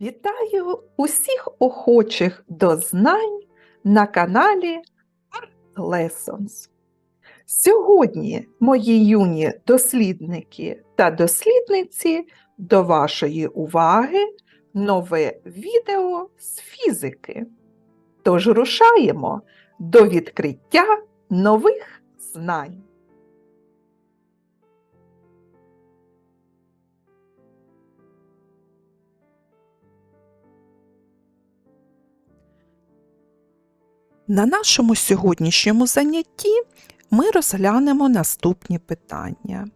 Вітаю усіх охочих до знань на каналі Art Lessons. Сьогодні, мої юні дослідники та дослідниці, до вашої уваги нове відео з фізики. Тож рушаємо до відкриття нових знань. На нашому сьогоднішньому занятті ми розглянемо наступні питання.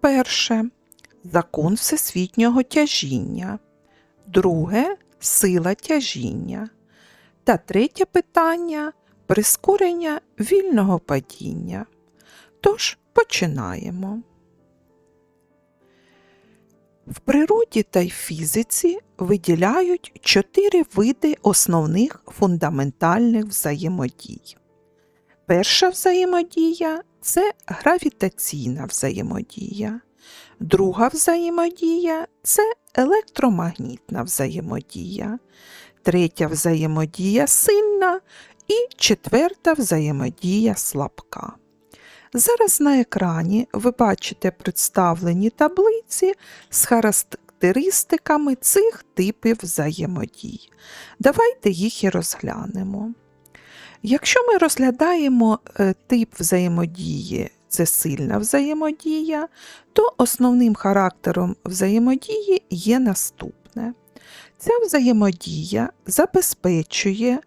Перше закон всесвітнього тяжіння. Друге сила тяжіння. Та третє питання прискорення вільного падіння. Тож починаємо. В природі та й фізиці виділяють чотири види основних фундаментальних взаємодій. Перша взаємодія це гравітаційна взаємодія, друга взаємодія це електромагнітна взаємодія, третя взаємодія сильна і четверта взаємодія слабка. Зараз на екрані ви бачите представлені таблиці з характеристиками цих типів взаємодій. Давайте їх і розглянемо. Якщо ми розглядаємо е, тип взаємодії, це сильна взаємодія, то основним характером взаємодії є наступне. Ця взаємодія забезпечує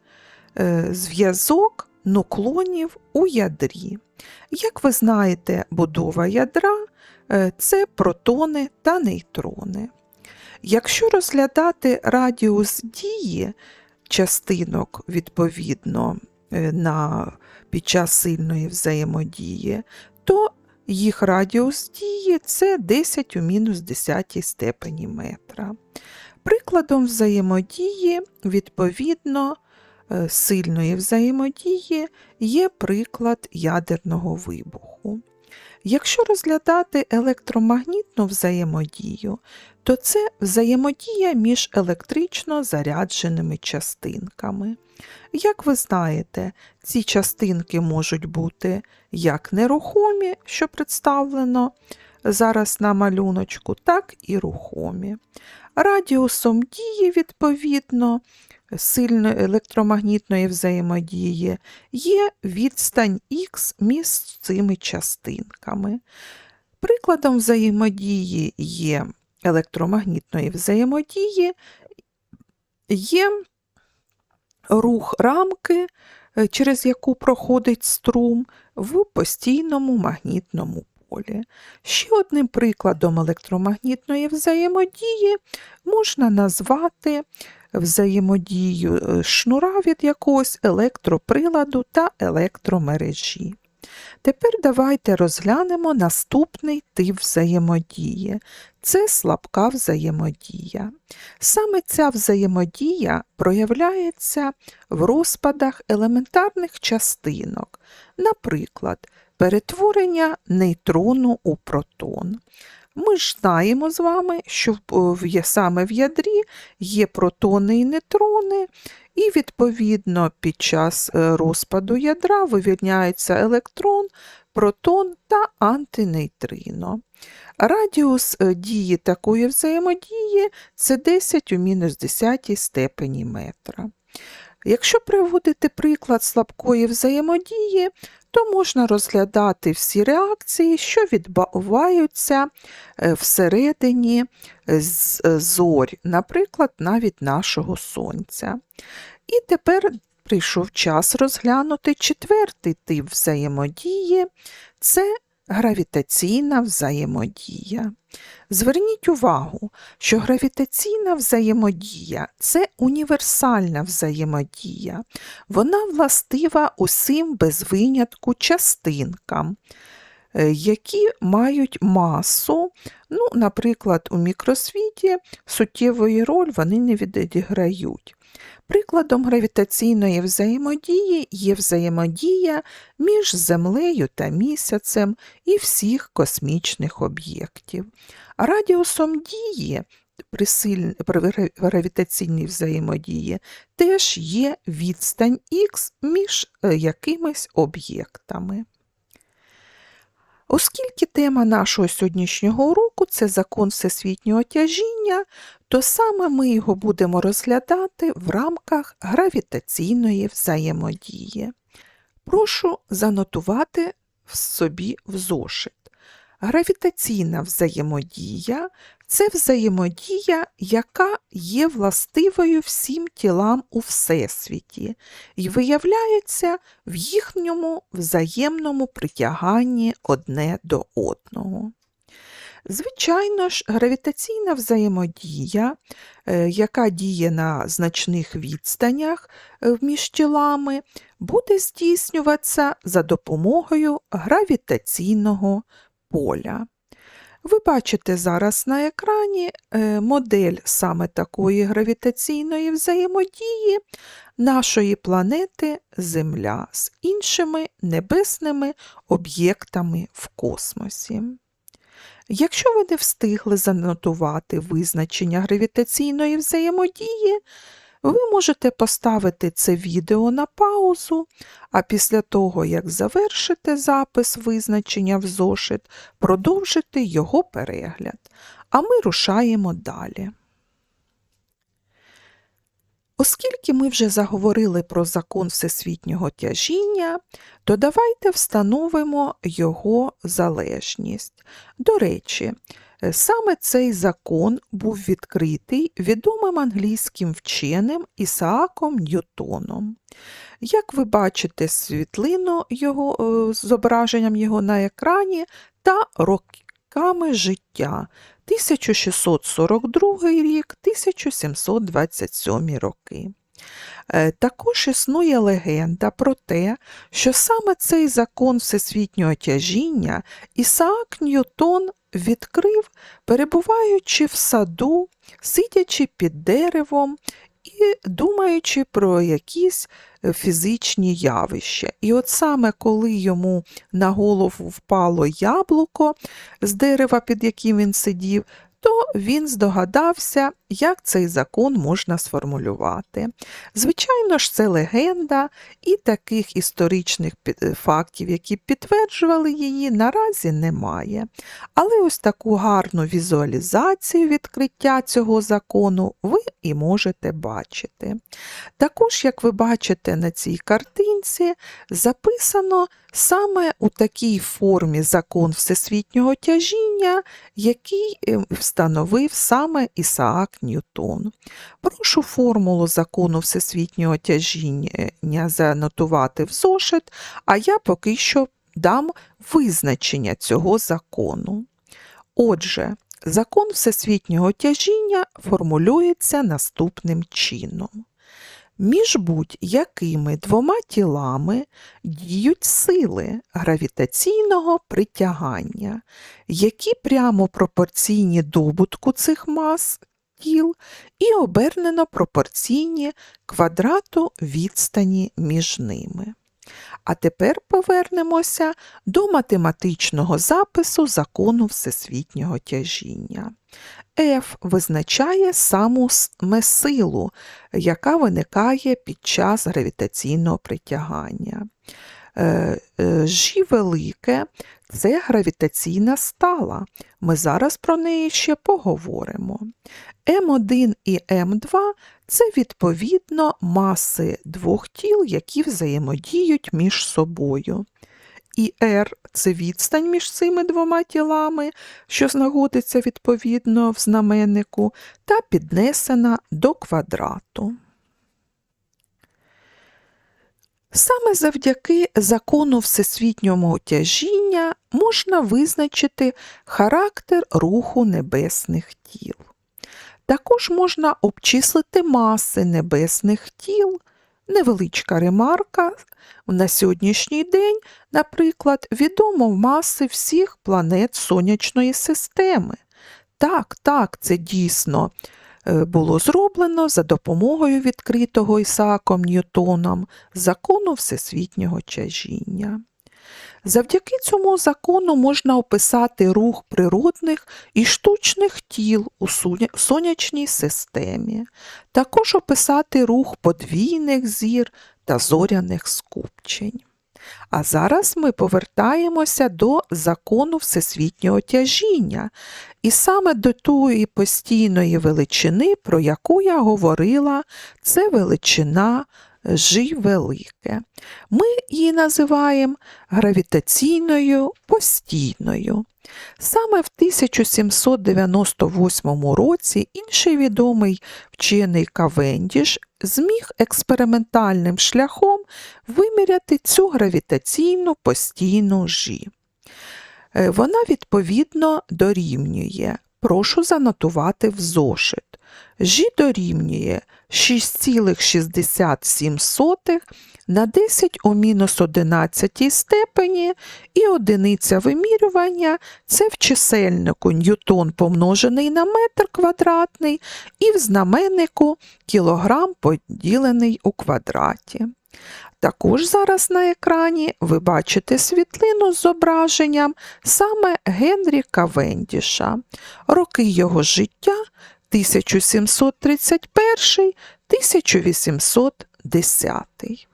е, зв'язок нуклонів у ядрі. Як ви знаєте, будова ядра е, це протони та нейтрони. Якщо розглядати радіус дії частинок відповідно е, на, під час сильної взаємодії, то їх радіус дії це 10 у мінус 10 степені метра. Прикладом взаємодії, відповідно, сильної взаємодії є приклад ядерного вибуху. Якщо розглядати електромагнітну взаємодію, то це взаємодія між електрично зарядженими частинками. Як ви знаєте, ці частинки можуть бути як нерухомі, що представлено зараз на малюночку, так і рухомі. Радіусом дії, відповідно, сильної електромагнітної взаємодії є відстань Х між цими частинками. Прикладом взаємодії є електромагнітної взаємодії, є рух рамки, е, через яку проходить струм в постійному магнітному полі. Ще одним прикладом електромагнітної взаємодії можна назвати взаємодію е, шнура від якогось електроприладу та електромережі. Тепер давайте розглянемо наступний тип взаємодії. Це слабка взаємодія. Саме ця взаємодія проявляється в розпадах елементарних частинок, наприклад, перетворення нейтрону у протон. Ми ж знаємо з вами, що в, саме в ядрі є протони і нейтрони, і, відповідно, під час е, розпаду ядра вивільняється електрон, протон та антинейтрино. Радіус е, дії такої взаємодії це 10 у мінус 10 степені метра. Якщо приводити приклад слабкої взаємодії, то можна розглядати всі реакції, що відбуваються е, всередині е, зорь, наприклад, навіть нашого Сонця. І тепер прийшов час розглянути четвертий тип взаємодії це гравітаційна взаємодія. Зверніть увагу, що гравітаційна взаємодія це універсальна взаємодія, вона властива усім без винятку частинкам, е, які мають масу, ну, наприклад, у мікросвіті суттєвої роль вони не відіграють. Прикладом гравітаційної взаємодії є взаємодія між Землею та місяцем і всіх космічних об'єктів. Радіусом дії при, силь- при гравітаційній взаємодії теж є відстань х між е, якимись об'єктами. Оскільки тема нашого сьогоднішнього уроку це закон всесвітнього тяжіння, то саме ми його будемо розглядати в рамках гравітаційної взаємодії. Прошу занотувати в собі в зошит. Гравітаційна взаємодія це взаємодія, яка є властивою всім тілам у Всесвіті і виявляється в їхньому взаємному притяганні одне до одного. Звичайно ж, гравітаційна взаємодія, е, яка діє на значних відстанях е, між тілами, буде здійснюватися за допомогою гравітаційного поля. Ви бачите зараз на екрані е, модель саме такої гравітаційної взаємодії нашої планети Земля з іншими небесними об'єктами в космосі. Якщо ви не встигли занотувати визначення гравітаційної взаємодії, ви можете поставити це відео на паузу, а після того, як завершите запис визначення в зошит, продовжити його перегляд. А ми рушаємо далі. Оскільки ми вже заговорили про закон всесвітнього тяжіння, то давайте встановимо його залежність. До речі, саме цей закон був відкритий відомим англійським вченим Ісааком Ньютоном. Як ви бачите світлину його, е, зображенням його на екрані та роками життя 1642 рік, 1727 роки. Е, Також існує легенда про те, що саме цей закон всесвітнього тяжіння Ісаак Ньютон відкрив, перебуваючи в саду, сидячи під деревом і думаючи про якісь е, фізичні явища. І от саме коли йому на голову впало яблуко з дерева, під яким він сидів, то він здогадався, як цей закон можна сформулювати. Звичайно ж, це легенда, і таких історичних е, фактів, які підтверджували її, наразі немає. Але ось таку гарну візуалізацію відкриття цього закону ви і можете бачити. Також, як ви бачите на цій картинці, записано саме у такій формі закон всесвітнього тяжіння, який е, встановив саме Ісаак Ньютон. Прошу формулу закону всесвітнього тяжіння занотувати в зошит, а я поки що дам визначення цього закону. Отже, закон всесвітнього тяжіння формулюється наступним чином. Між будь-якими двома тілами діють сили гравітаційного притягання, які прямо пропорційні добутку цих мас тіл і обернено пропорційні квадрату відстані між ними. А тепер повернемося до математичного запису закону всесвітнього тяжіння. F визначає саму силу, яка виникає під час гравітаційного притягання. Е, е, G велике це гравітаційна стала. Ми зараз про неї ще поговоримо. М1 і М2 це відповідно маси двох тіл, які взаємодіють між собою. І R – це відстань між цими двома тілами, що знаходиться відповідно в знаменнику, та піднесена до квадрату. Саме завдяки закону всесвітнього тяжіння можна визначити характер руху небесних тіл. Також можна обчислити маси небесних тіл. Невеличка ремарка. На сьогоднішній день, наприклад, відомо маси всіх планет Сонячної системи. Так, так, це дійсно е, було зроблено за допомогою відкритого Ісааком Ньютоном закону всесвітнього тяжіння. Завдяки цьому закону можна описати рух природних і штучних тіл у сонячній системі, також описати рух подвійних зір та зоряних скупчень. А зараз ми повертаємося до закону всесвітнього тяжіння, і саме до тої постійної величини, про яку я говорила, це величина Жі велике. Ми її називаємо гравітаційною постійною. Саме в 1798 році інший відомий вчений Кавендіш зміг експериментальним шляхом виміряти цю гравітаційну постійну жі. Е, Вона відповідно дорівнює. Прошу занотувати в зошит. Жі дорівнює 6,67 на 10 у мінус 11 степені і одиниця вимірювання це в чисельнику ньютон помножений на метр квадратний і в знаменнику кілограм поділений у квадраті. Також зараз на екрані ви бачите світлину з зображенням саме Генрі Кавендіша. Роки його життя 1731-1810.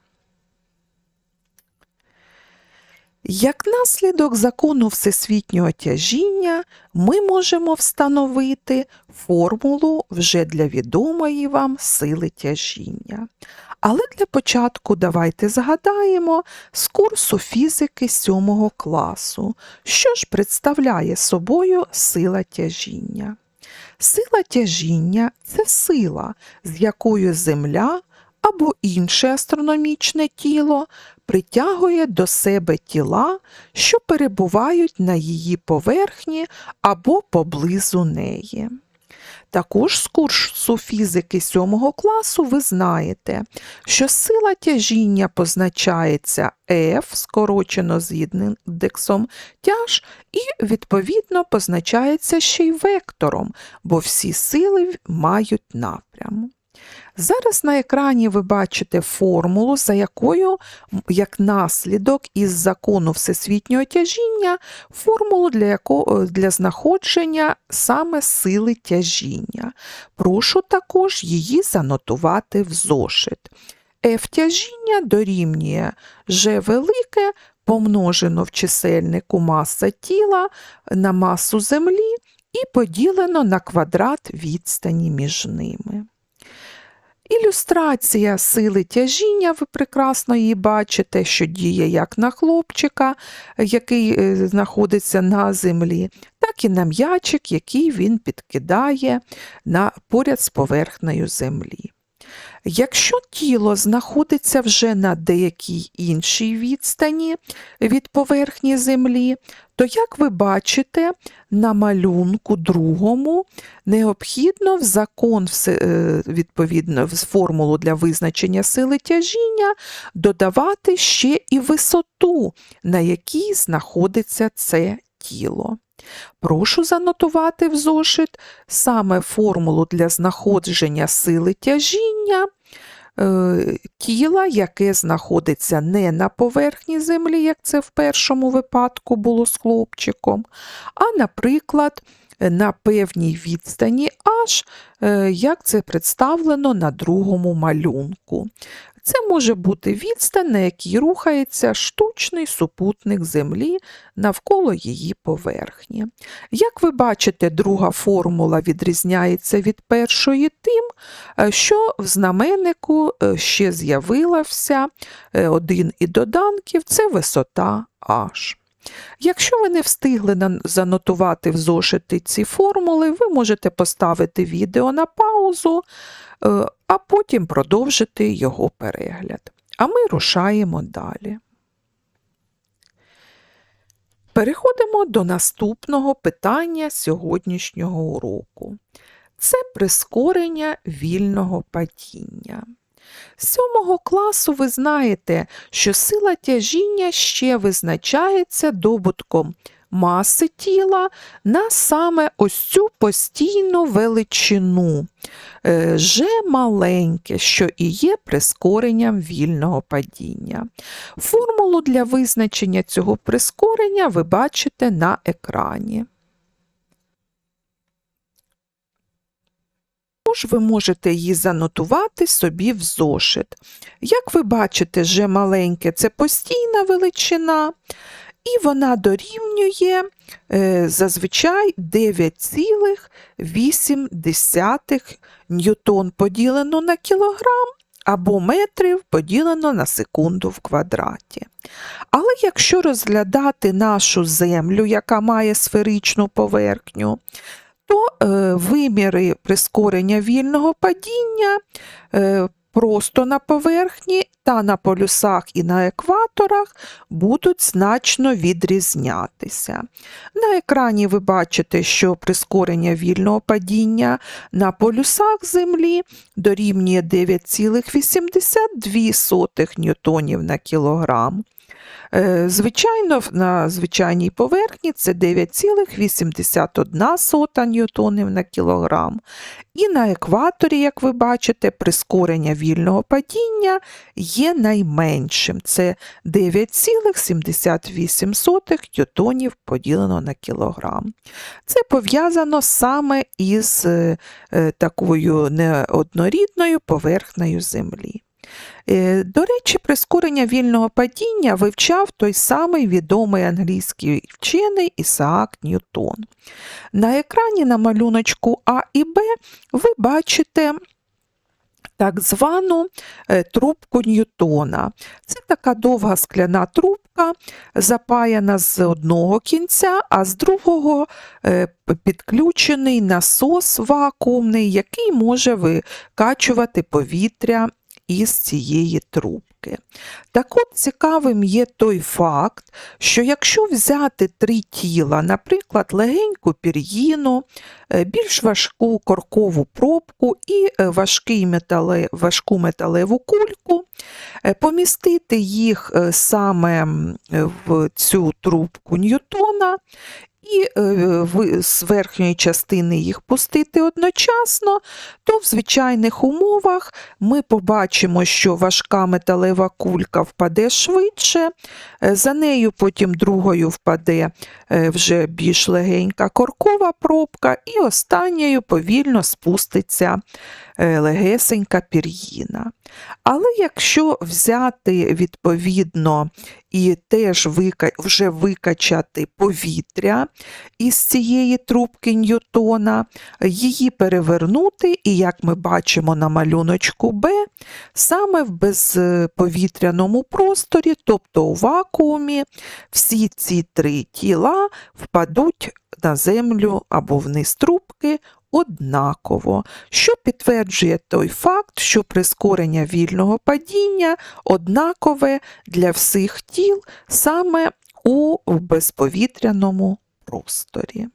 Як наслідок закону всесвітнього тяжіння ми можемо встановити формулу вже для відомої вам сили тяжіння. Але для початку давайте згадаємо з курсу фізики 7 класу, що ж представляє собою сила тяжіння. Сила тяжіння це сила, з якою Земля або інше астрономічне тіло притягує до себе тіла, що перебувають на її поверхні або поблизу неї. Також з курсу фізики 7 класу ви знаєте, що сила тяжіння позначається F, скорочено з індексом тяж, і, відповідно, позначається ще й вектором, бо всі сили мають напрям. Зараз на екрані ви бачите формулу, за якою, як наслідок із закону всесвітнього тяжіння, формулу для, якого, для знаходження саме сили тяжіння. Прошу також її занотувати в зошит. F тяжіння дорівнює G велике помножено в чисельнику маса тіла на масу Землі і поділено на квадрат відстані між ними. Ілюстрація сили тяжіння, ви прекрасно її бачите, що діє як на хлопчика, який е, знаходиться на землі, так і на м'ячик, який він підкидає поряд з поверхнею землі. Якщо тіло знаходиться вже на деякій іншій відстані від поверхні землі, то, як ви бачите, на малюнку другому необхідно в закон, е, відповідно, в формулу для визначення сили тяжіння додавати ще і висоту, на якій знаходиться це тіло. Прошу занотувати в зошит саме формулу для знаходження сили тяжіння е, тіла, яке знаходиться не на поверхні землі, як це в першому випадку було з хлопчиком, а, наприклад, на певній відстані аж, е, як це представлено на другому малюнку. Це може бути відстань, на якій рухається штучний супутник Землі навколо її поверхні. Як ви бачите, друга формула відрізняється від першої тим, е, що в знаменнику е, ще з'явився е, один і доданків це висота H. Якщо ви не встигли занотувати в зошити ці формули, ви можете поставити відео на паузу, а потім продовжити його перегляд. А ми рушаємо далі. Переходимо до наступного питання сьогоднішнього уроку. Це прискорення вільного падіння. З сьомого класу ви знаєте, що сила тяжіння ще визначається добутком маси тіла на саме ось цю постійну величину. Е, Ж маленьке, що і є прискоренням вільного падіння. Формулу для визначення цього прискорення ви бачите на екрані. Тож ви можете її занотувати собі в зошит. Як ви бачите, Ж маленьке це постійна величина, і вона дорівнює е, зазвичай 9,8 ньютон поділено на кілограм або метрів поділено на секунду в квадраті. Але якщо розглядати нашу землю, яка має сферичну поверхню, то е, виміри прискорення вільного падіння е, просто на поверхні та на полюсах і на екваторах будуть значно відрізнятися. На екрані ви бачите, що прискорення вільного падіння на полюсах Землі дорівнює 9,82 ньютонів на кілограм. Е, Звичайно, на звичайній поверхні це 9,81 ньютонів на кілограм. І на екваторі, як ви бачите, прискорення вільного падіння є найменшим. Це 9,78 ньютонів поділено на кілограм. Це пов'язано саме із е, такою неоднорідною поверхнею Землі. Е, До речі, прискорення вільного падіння вивчав той самий відомий англійський вчений Ісаак Ньютон. На екрані на малюночку А і Б ви бачите так звану е, трубку Ньютона. Це така довга скляна трубка, запаяна з одного кінця, а з другого е, підключений насос вакуумний, який може викачувати повітря із цієї трубки. Так от цікавим є той факт, що якщо взяти три тіла, наприклад, легеньку пір'їну, е, більш важку коркову пробку і е, важкий метале, важку металеву кульку, е, помістити їх саме в цю трубку Ньютона і е, з верхньої частини їх пустити одночасно, то в звичайних умовах ми побачимо, що важка металева кулька впаде швидше, е, за нею потім другою впаде е, вже більш легенька коркова пробка, і останньою повільно спуститься легесенька пір'їна. Але якщо взяти відповідно і теж вже викачати повітря із цієї трубки Ньютона, її перевернути, і, як ми бачимо на малюночку Б, саме в безповітряному просторі, тобто у вакуумі, всі ці три тіла впадуть на землю або вниз трубки однаково, що підтверджує той факт, що прискорення вільного падіння однакове для всіх тіл саме у безповітряному просторі.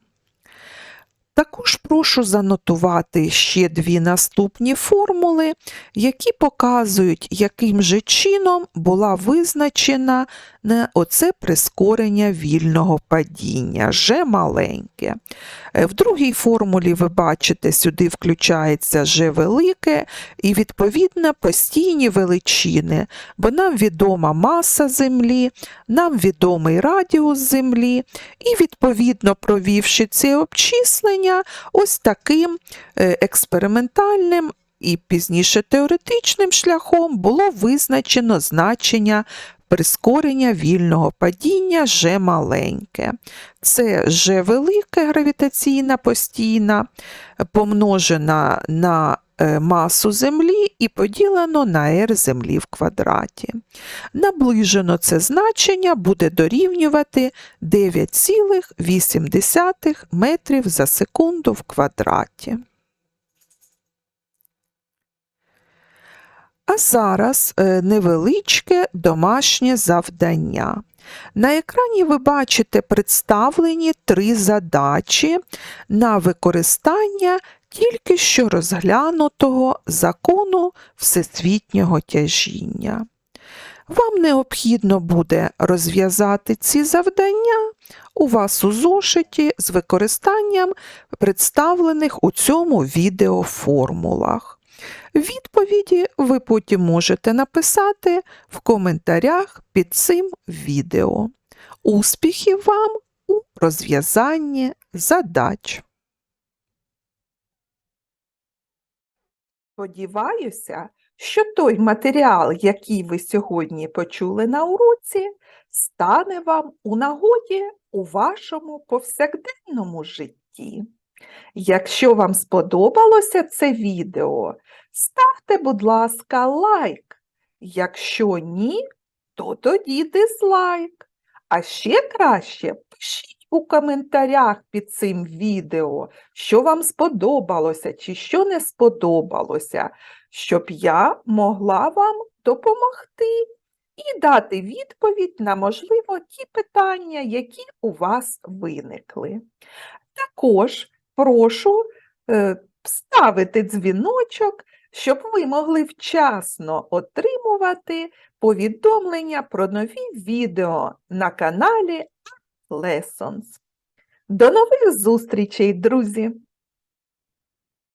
Також прошу занотувати ще дві наступні формули, які показують, яким же чином була визначена оце прискорення вільного падіння, Ж маленьке. Е, в другій формулі ви бачите, сюди включається Ж велике і, відповідно, постійні величини, бо нам відома маса Землі, нам відомий радіус Землі, і, відповідно, провівши ці обчислення, ось таким е, експериментальним. І пізніше теоретичним шляхом було визначено значення прискорення вільного падіння Ж маленьке. Це Ж велике гравітаційна постійна, помножена на масу Землі і поділено на R Землі в квадраті. Наближено це значення буде дорівнювати 9,8 метрів за секунду в квадраті. А зараз е, невеличке домашнє завдання. На екрані ви бачите представлені три задачі на використання тільки що розглянутого закону всесвітнього тяжіння. Вам необхідно буде розв'язати ці завдання у вас у зошиті з використанням представлених у цьому відео формулах. Відповіді ви потім можете написати в коментарях під цим відео. Успіхів вам у розв'язанні задач! Сподіваюся, що той матеріал, який ви сьогодні почули на уроці, стане вам у нагоді у вашому повсякденному житті. Якщо вам сподобалося це відео, ставте, будь ласка, лайк. Якщо ні, то тоді дизлайк. А ще краще пишіть у коментарях під цим відео, що вам сподобалося чи що не сподобалося, щоб я могла вам допомогти і дати відповідь на, можливо, ті питання, які у вас виникли. Також прошу е, ставити дзвіночок, щоб ви могли вчасно отримувати повідомлення про нові відео на каналі Lessons. До нових зустрічей, друзі!